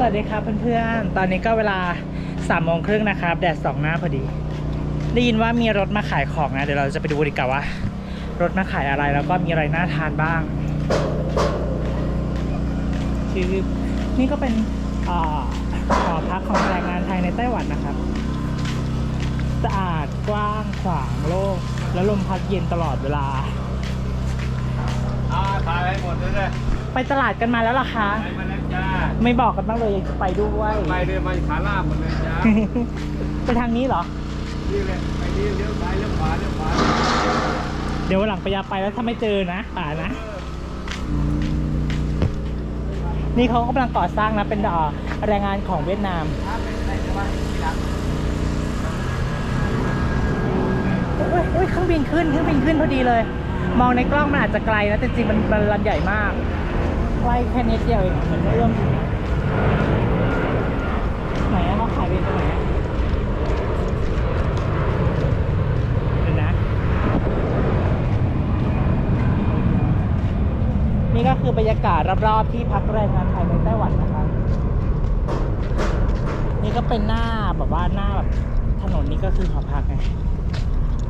สวัสดีครับเพื่อนๆ ตอนนี้ก็เวลา3ามโมงครึ่งนะครับ แดดสองหน้าพอดี ได้ยินว่ามีรถมาขายของนะ เดี๋ยวเราจะไปดูดีกว่าว่ารถมาขายอะไรแล้วก็มีอะไรน่าทานบ้างคือนี่ก็เป็นอ่าหอพักของแรงงานไทยในไต้หวันนะครับ สะอาดกว้างขวางโล่งแล้วลมพัดเย็นตลอดเวลาอ่าถ่ายไปหมดเลยเลยไปตลาดกันมาแล้วเหรอคะไปมาแล้ว จ้าไม่บอกกันบ้างเลยอยากจะไปด้วยไปเดินมาขาลาบหมดเลยจ้าไปทางนี้เหรอ นี่เลยไปนี่เลี้ยวซ้ายเลี้ยวขวาเลี้ยวขวาเดี๋ยววันหลังไปยาไปแล้วถ้าไม่เจอนะป่านะ นี่เขากำลังก่อสร้างนะเป็นดอแรงงานของเวียดนามโอ้ยโอ้ยเครื่องบินขึ้นเครื่องบินขึ้นพอดีเลย มองในกล้องมันอาจจะไกลนะแต่จริงๆมันมันลำใหญ่มาก ใกล้แค่นิดเดียวเองเหมือนไม่เอื้อมไหนอะเขาขายเป็นตรงไหนอะเดี๋ยวนะ นี่ก็คือบรรยากาศรอบๆที่พักแรงงานไทยในไต้หวันนะครับนี่ก็เป็นหน้าแบบว่าหน้าแบบถนนนี่ก็คือหอพักไง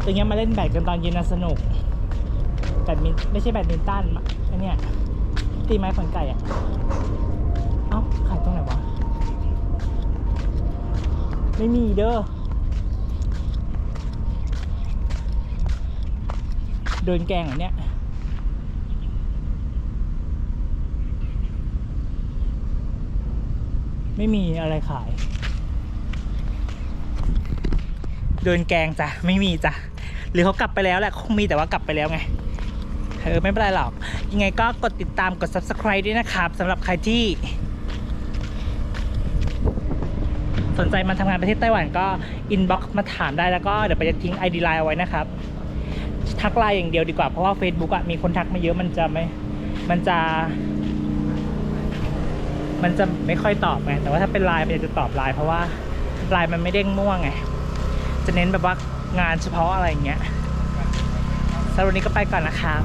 ตรงนี้มาเล่นแบดกันตอนเย็นนะสนุกแบดมินไม่ใช่แบดมินตันอะไอเนี่ย ตีไม้ขนไก่อะ เอ้าขายตรงไหนวะ ไม่มีเด้อโดนแกงเหรอเนี่ยไม่มีอะไรขายโดนแกงจ้ะ ไม่มีจ้ะ หรือเขากลับไปแล้วแหละ คงมีแต่ว่ากลับไปแล้วไง เออไม่เป็นไรหรอก ยังไงก็กดติดตามกด subscribe ด้วยนะครับสำหรับใครที่ สนใจมาทำงานประเทศไต้หวันก็ inbox มาถามได้แล้วก็เดี๋ยวไปจะทิ้ง ID line เอาไว้นะครับ ทักไลน์อย่างเดียวดีกว่าเพราะว่า Facebook อะมีคนทักมาเยอะมันจะไม่มันจะ มันจะไม่ค่อยตอบไงแต่ว่าถ้าเป็นไลน์มันจะตอบไลน์เพราะว่าไลน์มันไม่เด้งม่วงไงจะเน้นแบบว่างานเฉพาะอะไรอย่างเงี้ยสำหรับวันนี้ก็ไปก่อนนะครับ